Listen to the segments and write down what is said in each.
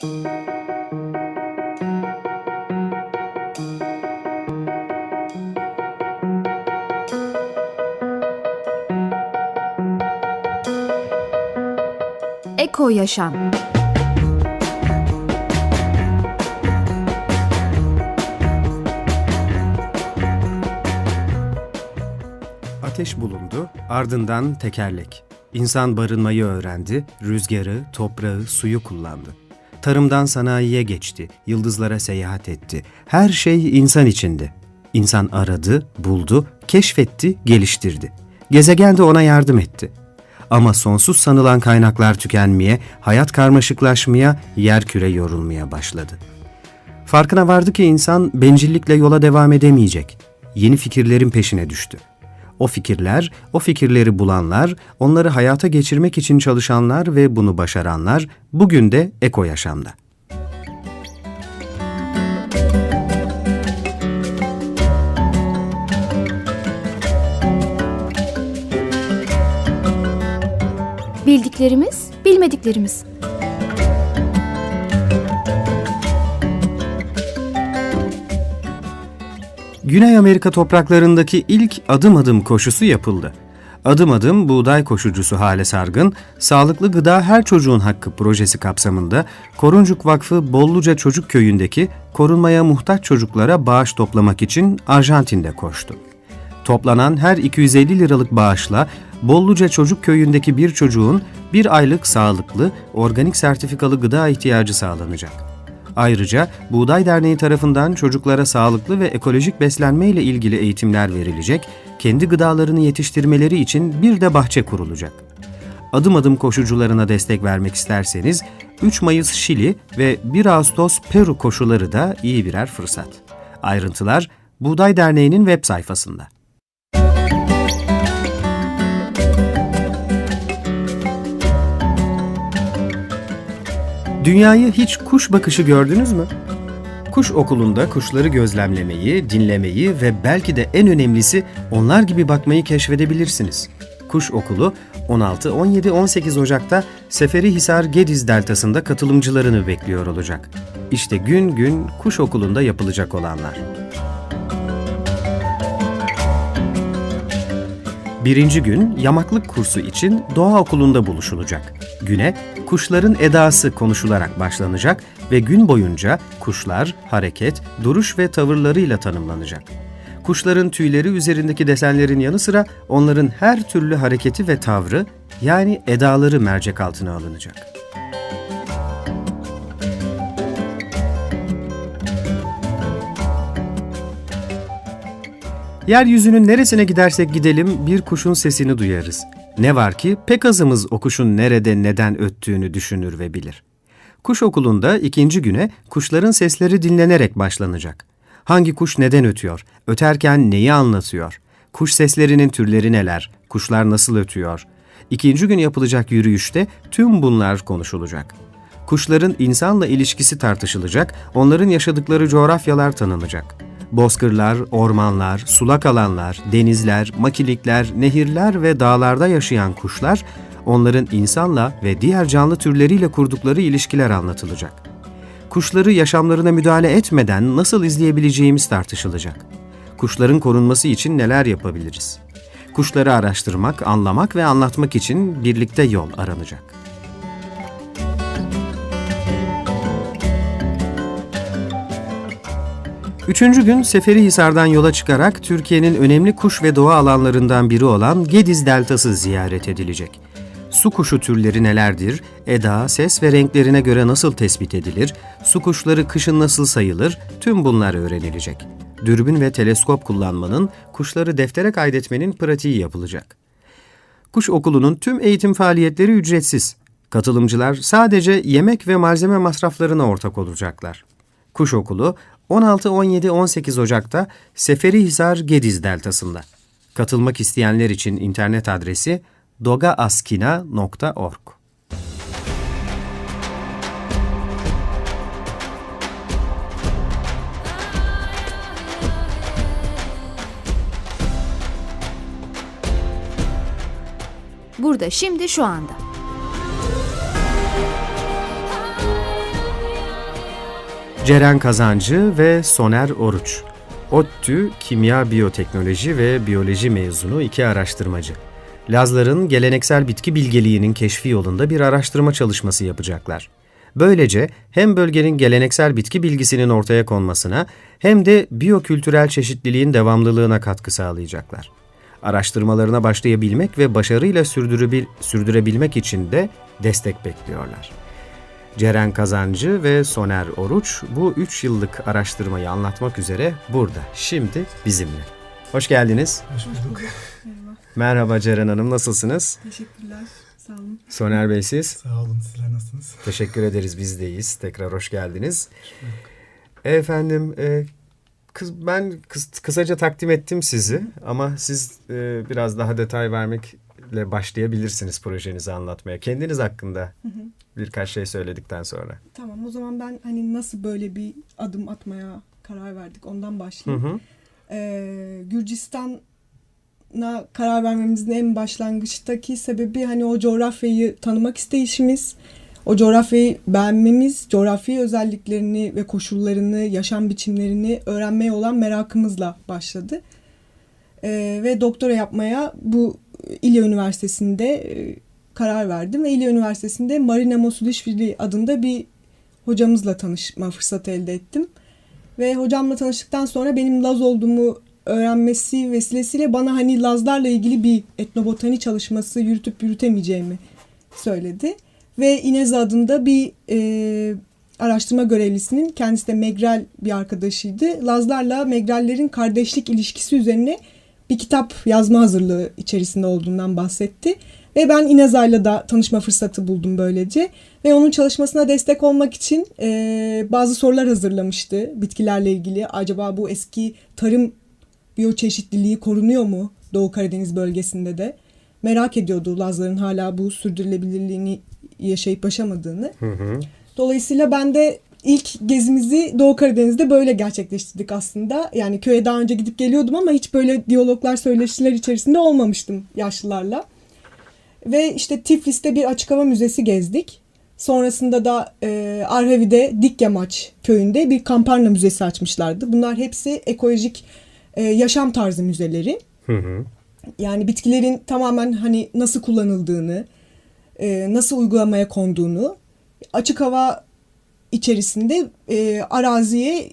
Eko Yaşam Ateş bulundu, ardından tekerlek. İnsan barınmayı öğrendi, rüzgarı, toprağı, suyu kullandı. Tarımdan sanayiye geçti, yıldızlara seyahat etti. Her şey insan içindi. İnsan aradı, buldu, keşfetti, geliştirdi. Gezegen de ona yardım etti. Ama sonsuz sanılan kaynaklar tükenmeye, hayat karmaşıklaşmaya, yer küre yorulmaya başladı. Farkına vardı ki insan bencillikle yola devam edemeyecek. Yeni fikirlerin peşine düştü. O fikirler, o fikirleri bulanlar, onları hayata geçirmek için çalışanlar ve bunu başaranlar bugün de eko yaşamda. Bildiklerimiz, bilmediklerimiz. Güney Amerika topraklarındaki ilk adım adım koşusu yapıldı. Adım adım buğday koşucusu Hale Sargın, Sağlıklı Gıda Her Çocuğun Hakkı projesi kapsamında Koruncuk Vakfı Bolluca Çocuk Köyü'ndeki korunmaya muhtaç çocuklara bağış toplamak için Arjantin'de koştu. Toplanan her 250 liralık bağışla Bolluca Çocuk Köyü'ndeki bir çocuğun bir aylık sağlıklı, organik sertifikalı gıda ihtiyacı sağlanacak. Ayrıca Buğday Derneği tarafından çocuklara sağlıklı ve ekolojik beslenme ile ilgili eğitimler verilecek, kendi gıdalarını yetiştirmeleri için bir de bahçe kurulacak. Adım adım koşucularına destek vermek isterseniz 3 Mayıs Şili ve 1 Ağustos Peru koşuları da iyi birer fırsat. Ayrıntılar Buğday Derneği'nin web sayfasında. Dünyayı hiç kuş bakışı gördünüz mü? Kuş okulunda kuşları gözlemlemeyi, dinlemeyi ve belki de en önemlisi onlar gibi bakmayı keşfedebilirsiniz. Kuş okulu 16, 17, 18 Ocak'ta Seferihisar Gediz Deltası'nda katılımcılarını bekliyor olacak. İşte gün gün kuş okulunda yapılacak olanlar. Birinci gün yamaklık kursu için doğa okulunda buluşulacak. Güne kuşların edası konuşularak başlanacak ve gün boyunca kuşlar, hareket, duruş ve tavırlarıyla tanımlanacak. Kuşların tüyleri üzerindeki desenlerin yanı sıra onların her türlü hareketi ve tavrı yani edaları mercek altına alınacak. Yeryüzünün neresine gidersek gidelim bir kuşun sesini duyarız. Ne var ki pek azımız o kuşun nerede neden öttüğünü düşünür ve bilir. Kuş okulunda ikinci güne kuşların sesleri dinlenerek başlanacak. Hangi kuş neden ötüyor? Öterken neyi anlatıyor? Kuş seslerinin türleri neler? Kuşlar nasıl ötüyor? İkinci gün yapılacak yürüyüşte tüm bunlar konuşulacak. Kuşların insanla ilişkisi tartışılacak, onların yaşadıkları coğrafyalar tanınacak. Bozkırlar, ormanlar, sulak alanlar, denizler, makilikler, nehirler ve dağlarda yaşayan kuşlar, onların insanla ve diğer canlı türleriyle kurdukları ilişkiler anlatılacak. Kuşları yaşamlarına müdahale etmeden nasıl izleyebileceğimiz tartışılacak. Kuşların korunması için neler yapabiliriz? Kuşları araştırmak, anlamak ve anlatmak için birlikte yol aranacak. Üçüncü gün Seferihisar'dan yola çıkarak Türkiye'nin önemli kuş ve doğa alanlarından biri olan Gediz Deltası ziyaret edilecek. Su kuşu türleri nelerdir? Eda, ses ve renklerine göre nasıl tespit edilir? Su kuşları kışın nasıl sayılır? Tüm bunlar öğrenilecek. Dürbün ve teleskop kullanmanın, kuşları deftere kaydetmenin pratiği yapılacak. Kuş okulunun tüm eğitim faaliyetleri ücretsiz. Katılımcılar sadece yemek ve malzeme masraflarına ortak olacaklar. Kuş okulu 16, 17, 18 Ocak'ta Seferihisar Gediz Deltası'nda. Katılmak isteyenler için internet adresi dogaaskina.org. Burada, şimdi, şu anda. Ceren Kazancı ve Soner Oruç. ODTÜ Kimya Biyoteknoloji ve Biyoloji mezunu iki araştırmacı. Lazların geleneksel bitki bilgeliğinin keşfi yolunda bir araştırma çalışması yapacaklar. Böylece hem bölgenin geleneksel bitki bilgisinin ortaya konmasına hem de biyokültürel çeşitliliğin devamlılığına katkı sağlayacaklar. Araştırmalarına başlayabilmek ve başarıyla sürdürebil- sürdürebilmek için de destek bekliyorlar. Ceren Kazancı ve Soner Oruç bu 3 yıllık araştırmayı anlatmak üzere burada, şimdi bizimle. Hoş geldiniz. Hoş bulduk. Merhaba Ceren Hanım, nasılsınız? Teşekkürler. Sağ olun. Soner Bey siz? Sağ olun. Sizler nasılsınız? Teşekkür ederiz, biz deyiz. Tekrar hoş geldiniz. Efendim, e, kız, ben kıs- kısaca takdim ettim sizi ama siz e, biraz daha detay vermekle başlayabilirsiniz projenizi anlatmaya. Kendiniz hakkında birkaç şey söyledikten sonra. Tamam o zaman ben hani nasıl böyle bir adım atmaya karar verdik ondan Hı başlayayım. hı. Ee, Gürcistan'a karar vermemizin en başlangıçtaki sebebi hani o coğrafyayı tanımak isteyişimiz. O coğrafyayı beğenmemiz, coğrafi özelliklerini ve koşullarını, yaşam biçimlerini öğrenmeye olan merakımızla başladı. Ee, ve doktora yapmaya bu İlya Üniversitesi'nde e, karar verdim. Ve İlya Üniversitesi'nde Marina Mosulishvili adında bir hocamızla tanışma fırsatı elde ettim. Ve hocamla tanıştıktan sonra benim Laz olduğumu öğrenmesi vesilesiyle bana hani Lazlarla ilgili bir etnobotani çalışması yürütüp yürütemeyeceğimi söyledi. Ve İnez adında bir e, araştırma görevlisinin kendisi de Megrel bir arkadaşıydı. Lazlarla Megrellerin kardeşlik ilişkisi üzerine bir kitap yazma hazırlığı içerisinde olduğundan bahsetti. Ve ben İneza'yla da tanışma fırsatı buldum böylece. Ve onun çalışmasına destek olmak için e, bazı sorular hazırlamıştı bitkilerle ilgili. Acaba bu eski tarım biyoçeşitliliği korunuyor mu Doğu Karadeniz bölgesinde de? Merak ediyordu Lazların hala bu sürdürülebilirliğini yaşayıp yaşamadığını. Hı hı. Dolayısıyla ben de ilk gezimizi Doğu Karadeniz'de böyle gerçekleştirdik aslında. Yani köye daha önce gidip geliyordum ama hiç böyle diyaloglar, söyleşiler içerisinde olmamıştım yaşlılarla. Ve işte Tiflis'te bir açık hava müzesi gezdik. Sonrasında da e, Arhavi'de Dikyamaç köyünde bir kamparna müzesi açmışlardı. Bunlar hepsi ekolojik e, yaşam tarzı müzeleri. Hı hı. Yani bitkilerin tamamen hani nasıl kullanıldığını, e, nasıl uygulamaya konduğunu, açık hava içerisinde e, araziye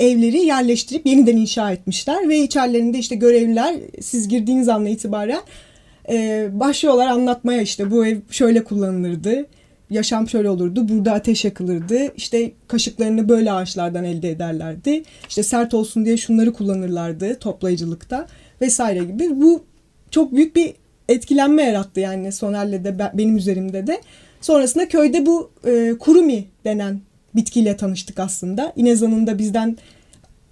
evleri yerleştirip yeniden inşa etmişler ve içerilerinde işte görevliler siz girdiğiniz anla itibaren e, başlıyorlar anlatmaya işte bu ev şöyle kullanılırdı, yaşam şöyle olurdu, burada ateş yakılırdı, işte kaşıklarını böyle ağaçlardan elde ederlerdi, işte sert olsun diye şunları kullanırlardı toplayıcılıkta vesaire gibi. Bu çok büyük bir etkilenme yarattı yani Soner'le de ben- benim üzerimde de. Sonrasında köyde bu e, kurumi denen bitkiyle tanıştık aslında. İneza'nın da bizden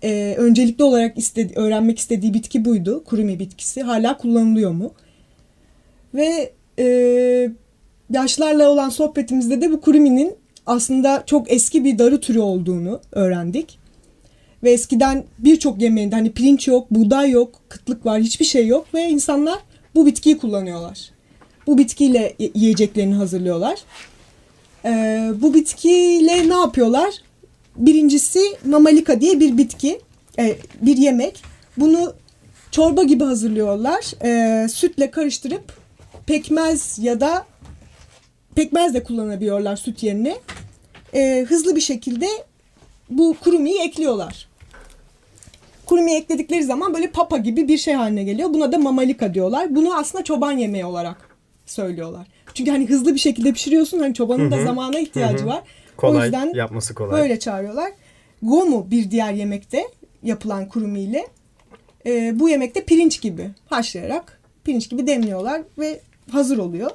e, öncelikli olarak istedi, öğrenmek istediği bitki buydu. Kurumi bitkisi. Hala kullanılıyor mu? Ve e, yaşlarla olan sohbetimizde de bu kuruminin aslında çok eski bir darı türü olduğunu öğrendik. Ve eskiden birçok yemeğinde hani pirinç yok, buğday yok, kıtlık var, hiçbir şey yok ve insanlar bu bitkiyi kullanıyorlar. Bu bitkiyle yiyeceklerini hazırlıyorlar. Ee, bu bitkiyle ne yapıyorlar? Birincisi mamalika diye bir bitki, e, bir yemek. Bunu çorba gibi hazırlıyorlar. Ee, sütle karıştırıp pekmez ya da pekmez de kullanabiliyorlar süt yerine. Ee, hızlı bir şekilde bu kurumiyi ekliyorlar. Kurumiyi ekledikleri zaman böyle papa gibi bir şey haline geliyor. Buna da mamalika diyorlar. Bunu aslında çoban yemeği olarak söylüyorlar. Çünkü hani hızlı bir şekilde pişiriyorsun. Hani çobanın da zamana ihtiyacı var. Kolay, o yüzden yapması kolay. böyle çağırıyorlar. Gomu bir diğer yemekte yapılan kurumi ile e, bu yemekte pirinç gibi haşlayarak pirinç gibi demliyorlar ve hazır oluyor.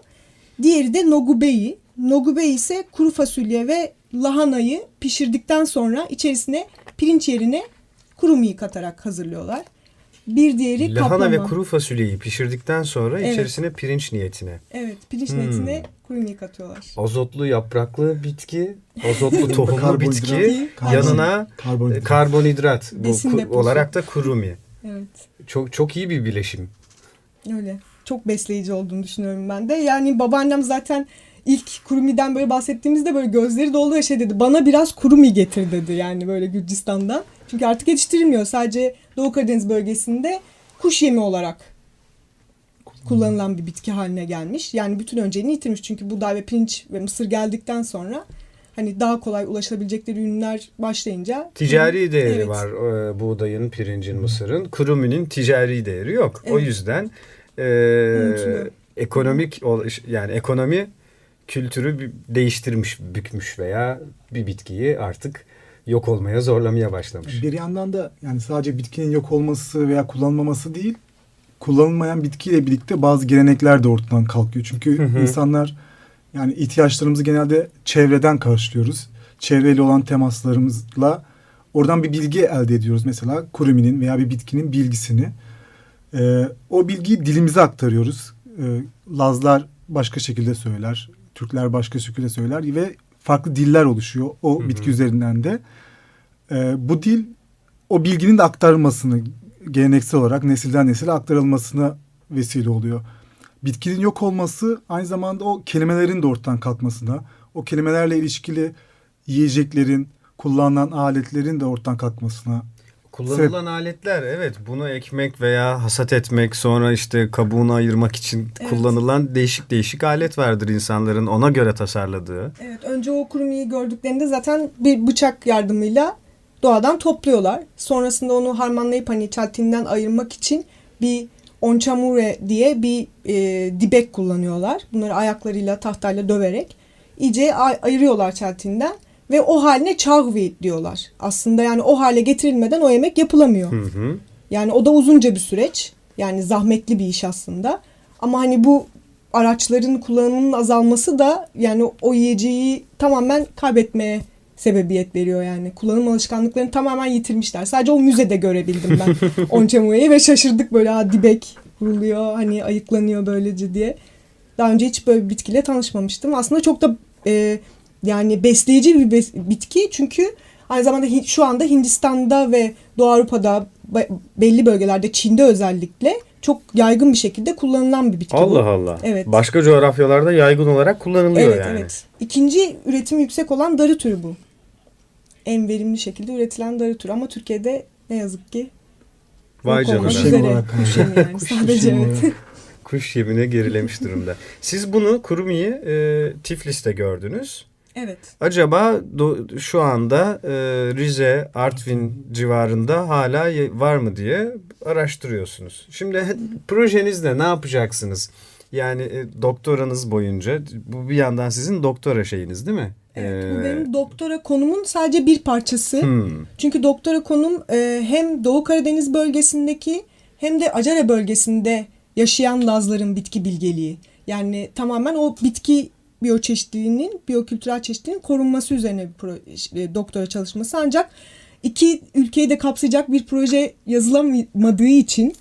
Diğeri de nogubei. Nogubei ise kuru fasulye ve lahanayı pişirdikten sonra içerisine pirinç yerine kurumiyi katarak hazırlıyorlar. Bir diğeri Lahana kaplama. ve kuru fasulyeyi pişirdikten sonra Evet. içerisine pirinç niyetine. Evet, pirinç Hmm. niyetine kurumiyi katıyorlar. Azotlu yapraklı bitki, azotlu tohumlu Karbonhidrat, bitki, karbon- yanına Karbonhidrat. e, karbonhidrat bu Besin ku- olarak da kurumi. Evet. Çok çok iyi bir bileşim. Öyle. Çok besleyici olduğunu düşünüyorum ben de. Yani babaannem zaten ilk Kurumi'den böyle bahsettiğimizde böyle gözleri doldu ve şey dedi. Bana biraz Kurumi getir dedi yani böyle Gürcistan'dan. Çünkü artık yetiştirilmiyor. Sadece Doğu Karadeniz bölgesinde kuş yemi olarak kullanılan bir bitki haline gelmiş. Yani bütün önceliğini yitirmiş. Çünkü buğday ve pirinç ve mısır geldikten sonra hani daha kolay ulaşabilecekleri ürünler başlayınca Ticari değeri Evet. var e, buğdayın, pirincin, mısırın. Kuruminin ticari değeri yok. O Evet. yüzden e, ekonomik yani ekonomi kültürü değiştirmiş, bükmüş veya bir bitkiyi artık yok olmaya zorlamaya başlamış. Bir yandan da yani sadece bitkinin yok olması veya kullanılmaması değil, kullanılmayan bitkiyle birlikte bazı gelenekler de ortadan kalkıyor. Çünkü Hı hı. insanlar yani ihtiyaçlarımızı genelde çevreden karşılıyoruz. Çevreyle olan temaslarımızla oradan bir bilgi elde ediyoruz. Mesela kuruminin veya bir bitkinin bilgisini. Ee, o bilgiyi dilimize aktarıyoruz. Ee, Lazlar başka şekilde söyler, Türkler başka şekilde söyler ve farklı diller oluşuyor o Hı hı. bitki üzerinden de. Ee, bu dil o bilginin de aktarılmasını geleneksel olarak nesilden nesile aktarılmasına vesile oluyor. Bitkinin yok olması aynı zamanda o kelimelerin de ortadan kalkmasına, o kelimelerle ilişkili yiyeceklerin, kullanılan aletlerin de ortadan kalkmasına Kullanılan aletler evet bunu ekmek veya hasat etmek sonra işte kabuğunu ayırmak için Evet. kullanılan değişik değişik alet vardır insanların ona göre tasarladığı. Evet, önce o kurumiyi gördüklerinde zaten bir bıçak yardımıyla doğadan topluyorlar. Sonrasında onu harmanlayıp hani çeltiğinden ayırmak için bir onchamure diye bir e, dibek kullanıyorlar. Bunları ayaklarıyla tahtayla döverek iyice ay- ayırıyorlar çeltiğinden ve o haline çağvi diyorlar. Aslında yani o hale getirilmeden o yemek yapılamıyor. Hı hı. Yani o da uzunca bir süreç. Yani zahmetli bir iş aslında. Ama hani bu araçların kullanımının azalması da yani o yiyeceği tamamen kaybetmeye sebebiyet veriyor yani. Kullanım alışkanlıklarını tamamen yitirmişler. Sadece o müzede görebildim ben Onçamu'yu ve şaşırdık böyle ha dibek vuruluyor hani ayıklanıyor böylece diye. Daha önce hiç böyle bir bitkiyle tanışmamıştım. Aslında çok da e, yani besleyici bir bes- bitki çünkü aynı zamanda şu anda Hindistan'da ve Doğu Avrupa'da be- belli bölgelerde Çin'de özellikle çok yaygın bir şekilde kullanılan bir bitki bu. Allah Allah. Evet. Başka coğrafyalarda yaygın olarak kullanılıyor Evet yani. evet. İkinci üretim yüksek olan darı türü bu. En verimli şekilde üretilen darı türü ama Türkiye'de ne yazık ki Vay canına. Kuş yemi yani Kuş sadece yemi evet. Kuş yemine gerilemiş durumda. Siz bunu Kurumi'yi e, Tiflis'te gördünüz. Evet. Acaba do- şu anda e, Rize, Artvin civarında hala var mı diye araştırıyorsunuz. Şimdi projenizde ne yapacaksınız? Yani e, doktoranız boyunca bu bir yandan sizin doktora şeyiniz değil mi? Evet, bu Ee, benim doktora konumun sadece bir parçası. hmm. Çünkü doktora konum e, hem Doğu Karadeniz bölgesindeki hem de Acara bölgesinde yaşayan Lazların bitki bilgeliği. Yani tamamen o bitki biyoçeşitliliğinin, biyokültürel çeşitliliğin korunması üzerine bir pro- e, doktora çalışması. Ancak iki ülkeyi de kapsayacak bir proje yazılamadığı için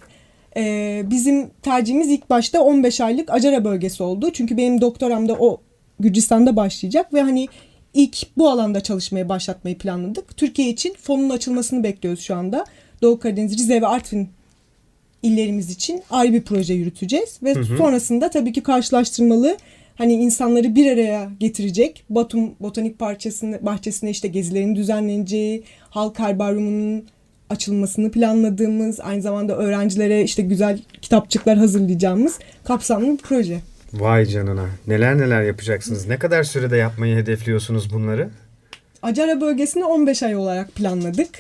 e, bizim tercihimiz ilk başta 15 aylık Acara bölgesi oldu. Çünkü benim doktoram da o Gürcistan'da başlayacak ve hani ilk bu alanda çalışmaya başlatmayı planladık. Türkiye için fonun açılmasını bekliyoruz şu anda. Doğu Karadeniz, Rize ve Artvin illerimiz için ayrı bir proje yürüteceğiz ve sonrasında tabii ki karşılaştırmalı hani insanları bir araya getirecek Batum Botanik Bahçesi'ne, bahçesine işte gezilerin düzenleneceği, halk herbaryumunun açılmasını planladığımız, aynı zamanda öğrencilere işte güzel kitapçıklar hazırlayacağımız kapsamlı bir proje. Vay canına. Neler neler yapacaksınız? Ne kadar sürede yapmayı hedefliyorsunuz bunları? Acara bölgesini 15 ay olarak planladık.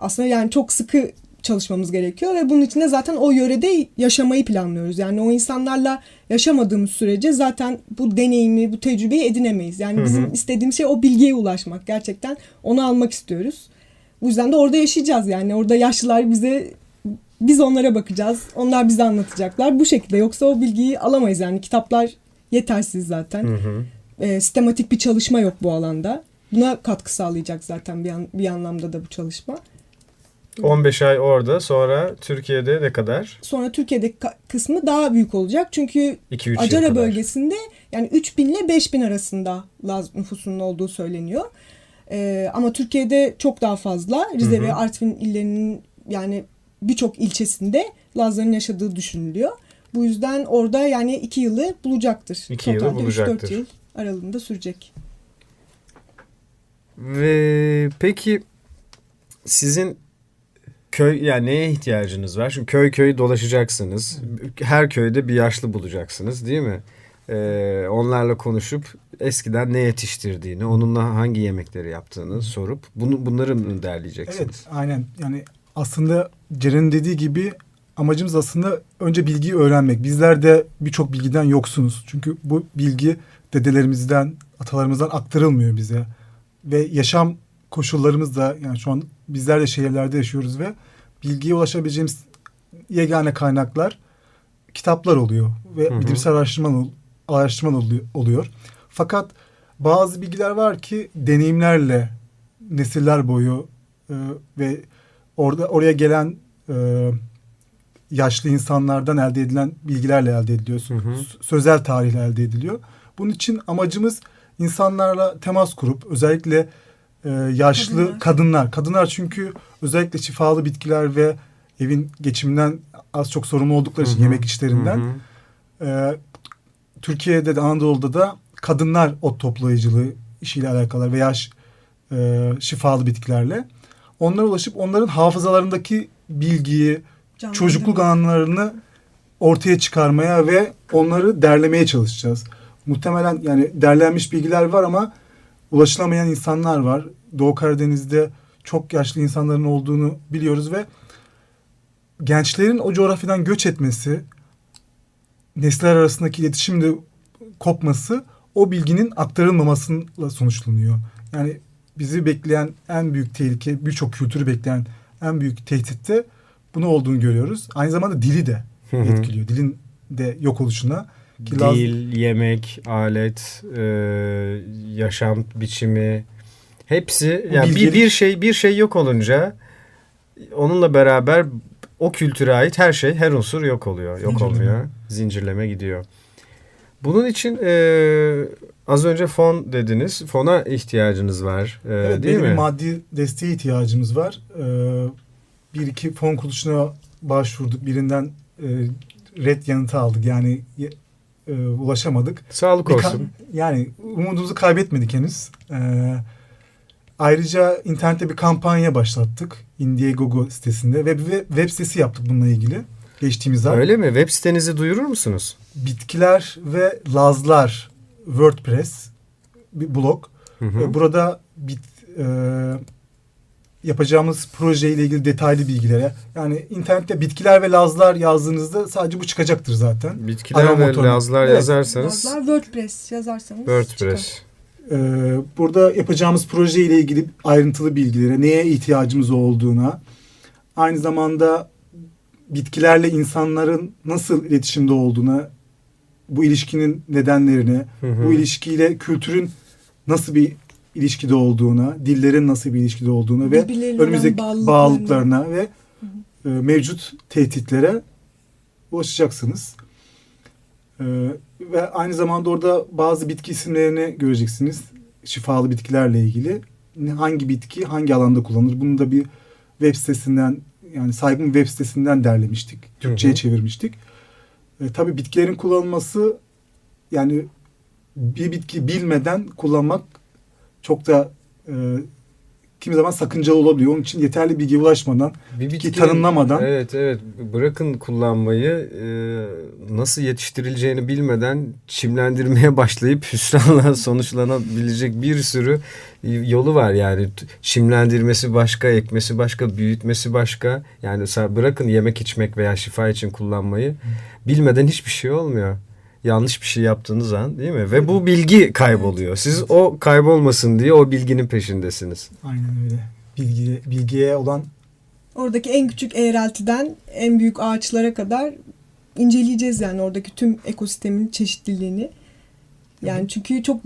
Aslında yani çok sıkı çalışmamız gerekiyor ve bunun için de zaten o yörede yaşamayı planlıyoruz. Yani o insanlarla yaşamadığımız sürece zaten bu deneyimi, bu tecrübeyi edinemeyiz. Yani bizim istediğimiz şey o bilgiye ulaşmak. Gerçekten onu almak istiyoruz. Bu yüzden de orada yaşayacağız yani. Orada yaşlılar bize biz onlara bakacağız. Onlar bize anlatacaklar. Bu şekilde yoksa o bilgiyi alamayız yani. Kitaplar yetersiz zaten. Hı hı. E, sistematik bir çalışma yok bu alanda. Buna katkı sağlayacak zaten bir, an- bir anlamda da bu çalışma. 15 ay orada sonra Türkiye'de ne kadar? Sonra Türkiye'deki kısmı daha büyük olacak. Çünkü 2-3 yıl Acara bölgesinde yani 3000 ile 5000 arasında Laz nüfusunun olduğu söyleniyor. E, ama Türkiye'de çok daha fazla. Rize Hı hı. ve Artvin illerinin yani birçok ilçesinde Lazların yaşadığı düşünülüyor. Bu yüzden orada yani iki yılı bulacaktır. İki yılı Totalde dört bulacaktır. yıl aralığında sürecek. Ve peki sizin köy yani neye ihtiyacınız var? Çünkü köy köy dolaşacaksınız. Her köyde bir yaşlı bulacaksınız değil mi? Ee, onlarla konuşup eskiden ne yetiştirdiğini, onunla hangi yemekleri yaptığını sorup bunu bunları mı derleyeceksiniz? Evet, aynen. Yani aslında Ceren'in dediği gibi amacımız aslında önce bilgiyi öğrenmek. Bizler de birçok bilgiden yoksunuz. Çünkü bu bilgi dedelerimizden, atalarımızdan aktarılmıyor bize. Ve yaşam koşullarımız da yani şu an bizler de şehirlerde yaşıyoruz ve bilgiye ulaşabileceğimiz yegane kaynaklar kitaplar oluyor ve Hı hı. bilimsel araştırma araştırma oluyor-. Fakat bazı bilgiler var ki deneyimlerle nesiller boyu e, ve orada oraya gelen e, yaşlı insanlardan elde edilen bilgilerle elde ediliyor. Hı hı. Sözel tarihle elde ediliyor. Bunun için amacımız insanlarla temas kurup özellikle e, yaşlı Kadınlar. kadınlar. kadınlar. çünkü özellikle şifalı bitkiler ve evin geçiminden az çok sorumlu oldukları için Hı hı. yemek hı. ee, Türkiye'de de Anadolu'da da kadınlar ot toplayıcılığı işiyle alakalı veya e, şifalı bitkilerle onlara ulaşıp onların hafızalarındaki bilgiyi, Canlandırma. çocukluk anlarını ortaya çıkarmaya ve onları derlemeye çalışacağız. Muhtemelen yani derlenmiş bilgiler var ama ulaşılamayan insanlar var. Doğu Karadeniz'de çok yaşlı insanların olduğunu biliyoruz ve gençlerin o coğrafyadan göç etmesi, nesiller arasındaki iletişim de kopması o bilginin aktarılmamasıyla sonuçlanıyor. Yani bizi bekleyen en büyük tehlike, birçok kültürü bekleyen en büyük tehdit de bunu olduğunu görüyoruz. Aynı zamanda dili de etkiliyor. Dilin de yok oluşuna. Ki Laz- Dil, yemek, alet, e, yaşam biçimi hepsi yani bir, bilgelik- bir şey bir şey yok olunca onunla beraber o kültüre ait her şey her unsur yok oluyor. Yok Zincirleme. olmuyor. Zincirleme gidiyor. Bunun için e, az önce fon dediniz. Fona ihtiyacınız var. e, Evet, değil bir mi? maddi desteğe ihtiyacımız var. Ee, bir iki fon kuruluşuna başvurduk. Birinden e, red yanıtı aldık. Yani e, ulaşamadık. Sağlık Bir olsun. yani umudumuzu kaybetmedik henüz. Ee, ayrıca internette bir kampanya başlattık. Indiegogo sitesinde ve web- web sitesi yaptık bununla ilgili. Geçtiğimiz ay. Öyle mi? Web sitenizi duyurur musunuz? Bitkiler ve Lazlar WordPress bir blog. Hı hı. Ve Burada bit, e, yapacağımız projeyle ilgili detaylı bilgilere yani internette bitkiler ve lazlar yazdığınızda sadece bu çıkacaktır zaten. Bitkiler Arama ve motoruna. lazlar Evet. yazarsanız Yazlar WordPress yazarsanız WordPress. çıkar. Ee, burada yapacağımız projeyle ilgili ayrıntılı bilgilere, neye ihtiyacımız olduğuna, aynı zamanda bitkilerle insanların nasıl iletişimde olduğuna, bu ilişkinin nedenlerine, Hı hı. bu ilişkiyle kültürün nasıl bir ilişkide olduğuna, dillerin nasıl bir ilişkide olduğuna ve önümüzdeki bağlılıklarına. bağlılıklarına ve e, mevcut tehditlere ulaşacaksınız. E, ve aynı zamanda orada bazı bitki isimlerini göreceksiniz. Şifalı bitkilerle ilgili. Hangi bitki hangi alanda kullanılır? Bunu da bir web sitesinden yani saygın web sitesinden derlemiştik. Türkçe'ye çevirmiştik. E, tabii bitkilerin kullanılması yani bir bitki bilmeden kullanmak çok da e, kimi zaman sakıncalı olabiliyor. Onun için yeterli bilgiye ulaşmadan Bir bitki tanımlamadan Evet evet. Bırakın kullanmayı e, nasıl yetiştirileceğini bilmeden çimlendirmeye başlayıp hüsranla sonuçlanabilecek bir sürü yolu var. Yani çimlendirmesi başka ekmesi başka büyütmesi başka. Yani bırakın yemek içmek veya şifa için kullanmayı. Bilmeden hiçbir şey olmuyor. Yanlış bir şey yaptığınız an değil mi? Ve bu bilgi kayboluyor. Siz o kaybolmasın diye o bilginin peşindesiniz. aynen öyle bilgiye, bilgiye olan Oradaki en küçük eğreltiden en büyük ağaçlara kadar inceleyeceğiz yani oradaki tüm ekosistemin çeşitliliğini. Yani çünkü çok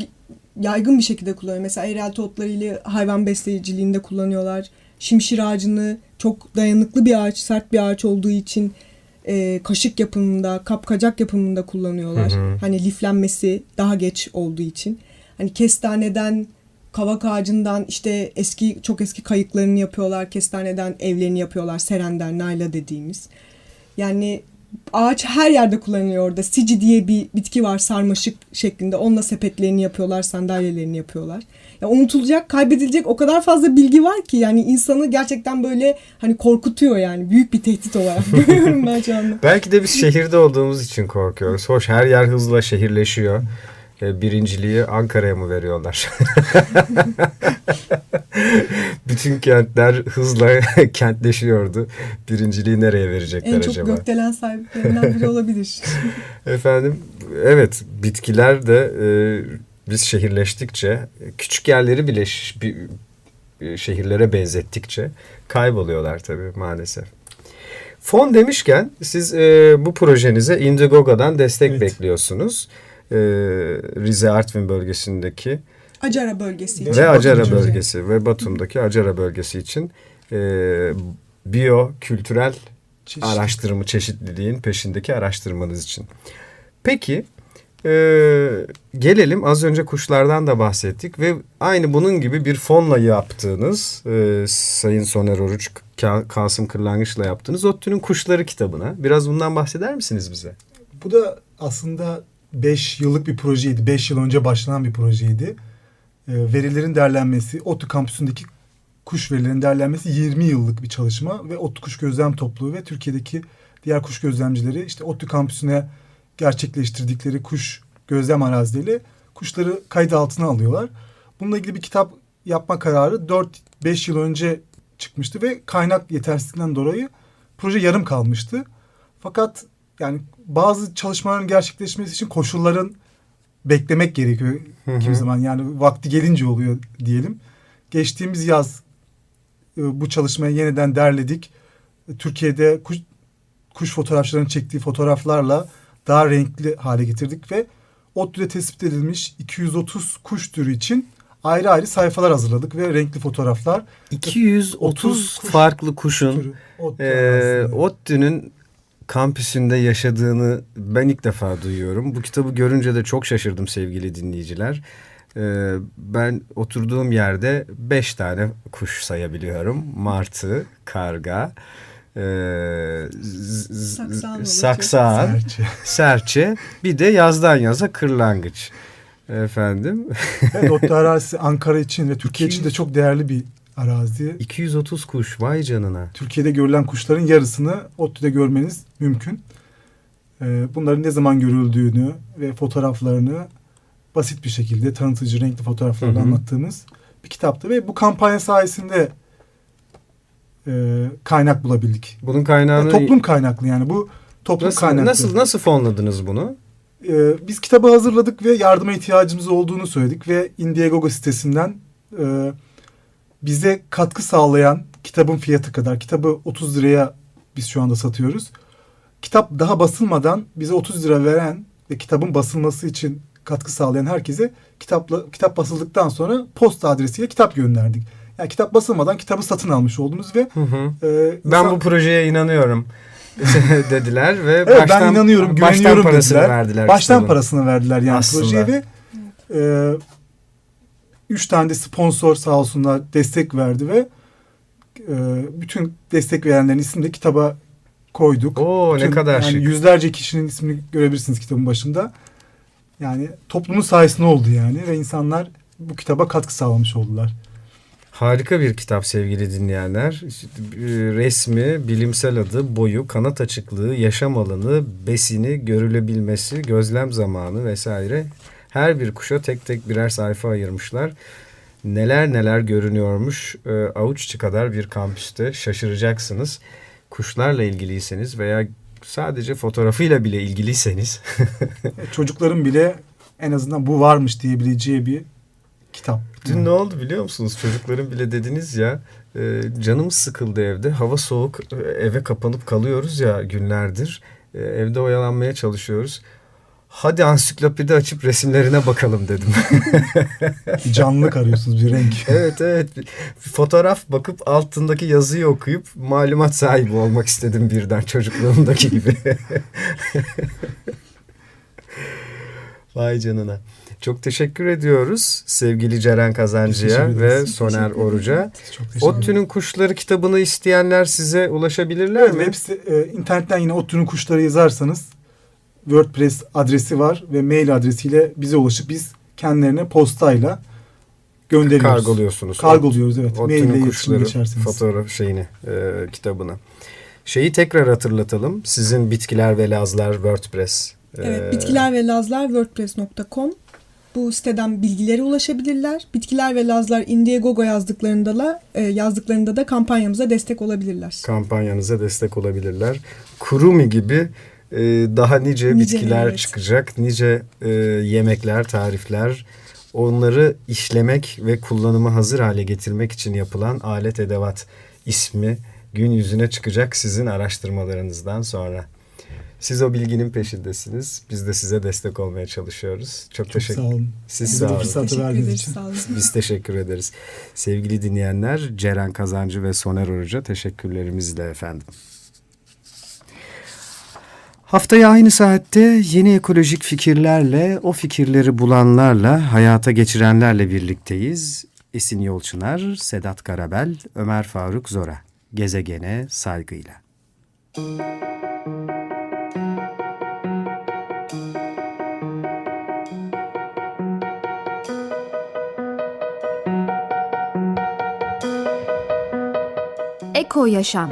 yaygın bir şekilde kullanıyor. Mesela eğrelti otlarıyla hayvan besleyiciliğinde kullanıyorlar. Şimşir ağacını çok dayanıklı bir ağaç, sert bir ağaç olduğu için e, kaşık yapımında, kapkacak yapımında kullanıyorlar. Hı hı. Hani liflenmesi daha geç olduğu için. Hani kestaneden, kavak ağacından işte eski çok eski kayıklarını yapıyorlar. Kestaneden evlerini yapıyorlar. Serender, nayla dediğimiz. Yani Ağaç her yerde kullanılıyor orada. Sici diye bir bitki var sarmaşık şeklinde. Onunla sepetlerini yapıyorlar, sandalyelerini yapıyorlar. Ya unutulacak, kaybedilecek o kadar fazla bilgi var ki yani insanı gerçekten böyle hani korkutuyor yani. Büyük bir tehdit olarak görüyorum ben şu anda. Belki de biz şehirde olduğumuz için korkuyoruz. Hoş her yer hızla şehirleşiyor. E, Birinciliği Ankara'ya mı veriyorlar? Bütün kentler hızla kentleşiyordu. Birinciliği nereye verecekler En çok acaba? gökdelen sahiplerinden biri olabilir. Efendim evet bitkiler de e, biz şehirleştikçe küçük yerleri bile bir şehirlere benzettikçe kayboluyorlar tabii maalesef. Fon demişken siz e, bu projenize Indiegogo'dan destek Evet. bekliyorsunuz. E, Rize Artvin bölgesindeki Acara bölgesi için. ve Acara Batum bölgesi ve Batum'daki Acara bölgesi için e, biyo kültürel Çeşitli. araştırma çeşitliliğin peşindeki araştırmanız için. Peki e, gelelim az önce kuşlardan da bahsettik ve aynı bunun gibi bir fonla yaptığınız e, Sayın Soner Oruç Ka- Kasım Kırlangıç'la yaptığınız ODTÜ'nün Kuşları kitabına biraz bundan bahseder misiniz bize? Bu da aslında 5 yıllık bir projeydi. 5 yıl önce başlanan bir projeydi. Ee, verilerin derlenmesi, ODTÜ kampüsündeki kuş verilerinin derlenmesi 20 yıllık bir çalışma ve ODTÜ Kuş Gözlem Topluluğu ve Türkiye'deki diğer kuş gözlemcileri işte ODTÜ kampüsüne gerçekleştirdikleri kuş gözlem arazileriyle kuşları kayıt altına alıyorlar. Bununla ilgili bir kitap yapma kararı 4-5 yıl önce çıkmıştı ve kaynak yetersizliğinden dolayı proje yarım kalmıştı. Fakat yani bazı çalışmaların gerçekleşmesi için koşulların beklemek gerekiyor kimi zaman. Yani vakti gelince oluyor diyelim. Geçtiğimiz yaz e, bu çalışmayı yeniden derledik. Türkiye'de kuş, kuş fotoğrafçılarının çektiği fotoğraflarla daha renkli hale getirdik ve ODTÜ'de tespit edilmiş 230 kuş türü için ayrı ayrı sayfalar hazırladık ve renkli fotoğraflar 230 kuş farklı kuşun arazisinde. ODTÜ'nün kampüsünde yaşadığını ben ilk defa duyuyorum. Bu kitabı görünce de çok şaşırdım sevgili dinleyiciler. Ee, ben oturduğum yerde beş tane kuş sayabiliyorum. Martı, karga, ee, Saksağan olur, saksağan, Serçe. serçe, bir de yazdan yaza kırlangıç. Efendim Evet, ODTÜ arazisi Ankara için ve Türkiye için de çok değerli bir arazi. 230 kuş vay canına. Türkiye'de görülen kuşların yarısını ODTÜ'de görmeniz mümkün. Ee, Bunların ne zaman görüldüğünü ve fotoğraflarını basit bir şekilde tanıtıcı renkli fotoğraflarla anlattığımız bir kitaptı ve bu kampanya sayesinde e, kaynak bulabildik. Bunun kaynağını Yani toplum kaynaklı yani bu toplum nasıl, kaynaklı. nasıl nasıl fonladınız bunu? Ee, biz kitabı hazırladık ve yardıma ihtiyacımız olduğunu söyledik ve Indiegogo sitesinden e, bize katkı sağlayan kitabın fiyatı kadar kitabı 30 liraya biz şu anda satıyoruz. Kitap daha basılmadan bize 30 lira veren ve kitabın basılması için katkı sağlayan herkese kitapla kitap basıldıktan sonra posta adresiyle kitap gönderdik. Yani kitap basılmadan kitabı satın almış oldunuz ve Hı hı. e, Ben insan- bu projeye inanıyorum dediler ve Evet baştan, ben inanıyorum, baştan güveniyorum parasını dediler. verdiler. Baştan kitabın. parasını verdiler yani Aslında. projeye ve e, üç tane de sponsor sağ olsunlar destek verdi ve e, bütün destek verenlerin ismini de kitaba koyduk. Oo ne Bütün- kadar yani şık. Yüzlerce kişinin ismini görebilirsiniz kitabın başında. Yani toplumun sayesinde oldu yani ve insanlar bu kitaba katkı sağlamış oldular. Harika bir kitap sevgili dinleyenler. E, Resmi, bilimsel adı, boyu, kanat açıklığı, yaşam alanı, besini, görülebilmesi, gözlem zamanı vesaire. Her bir kuşa tek tek birer sayfa ayırmışlar. Neler neler görünüyormuş e, avuç içi kadar bir kampüste şaşıracaksınız. Kuşlarla ilgiliyseniz veya sadece fotoğrafıyla bile ilgiliyseniz Çocukların bile en azından bu varmış diyebileceği bir kitap. Dün ne oldu biliyor musunuz? Çocukların bile dediniz ya e, canımız sıkıldı evde. Hava soğuk e, eve kapanıp kalıyoruz ya günlerdir. E, evde oyalanmaya çalışıyoruz. Hadi ansiklopedi açıp resimlerine bakalım dedim. Canlılık arıyorsunuz bir renk. evet evet. Fotoğraf bakıp altındaki yazıyı okuyup malumat sahibi olmak istedim birden çocukluğumdaki gibi. Vay canına. Çok teşekkür ediyoruz sevgili Ceren Kazancı'ya ve. Soner. Oruç'a. ODTÜ'nün Kuşları kitabını isteyenler size ulaşabilirler Evet, mi? site- e, internetten yine ODTÜ'nün kuşları yazarsanız WordPress adresi var ve mail adresiyle bize ulaşıp biz kendilerine postayla gönderiyoruz. Kargoluyorsunuz. Kargoluyoruz evet. Maille iletişim kuşları geçersiniz. fotoğraf şeyini, e, kitabını. Şeyi tekrar hatırlatalım. Sizin Bitkiler ve Lazlar WordPress. Evet, bitkiler ve lazlar wordpress.com bu siteden bilgilere ulaşabilirler. Bitkiler ve lazlar Indiegogo yazdıklarında da e, yazdıklarında da kampanyamıza destek olabilirler. kampanyanıza destek olabilirler. Kurumi gibi e, daha nice, Nice, bitkiler evet. çıkacak, nice e, yemekler, tarifler. Onları işlemek ve kullanıma hazır hale getirmek için yapılan alet edevat ismi gün yüzüne çıkacak sizin araştırmalarınızdan sonra. Siz o bilginin peşindesiniz. Biz de size destek olmaya çalışıyoruz. Çok, Çok teşekkür sağ olun. Siz Bize sağ bu olun. fırsatı Teşekkür verdiğiniz ederiz. için. Sağ olun. Biz teşekkür ederiz. Sevgili dinleyenler, Ceren Kazancı ve Soner Oruç'a teşekkürlerimizle efendim. Haftaya aynı saatte yeni ekolojik fikirlerle, o fikirleri bulanlarla, hayata geçirenlerle birlikteyiz. Esin Yolçınar, Sedat Karabel, Ömer Faruk Zora. Gezegene saygıyla. Eko Yaşam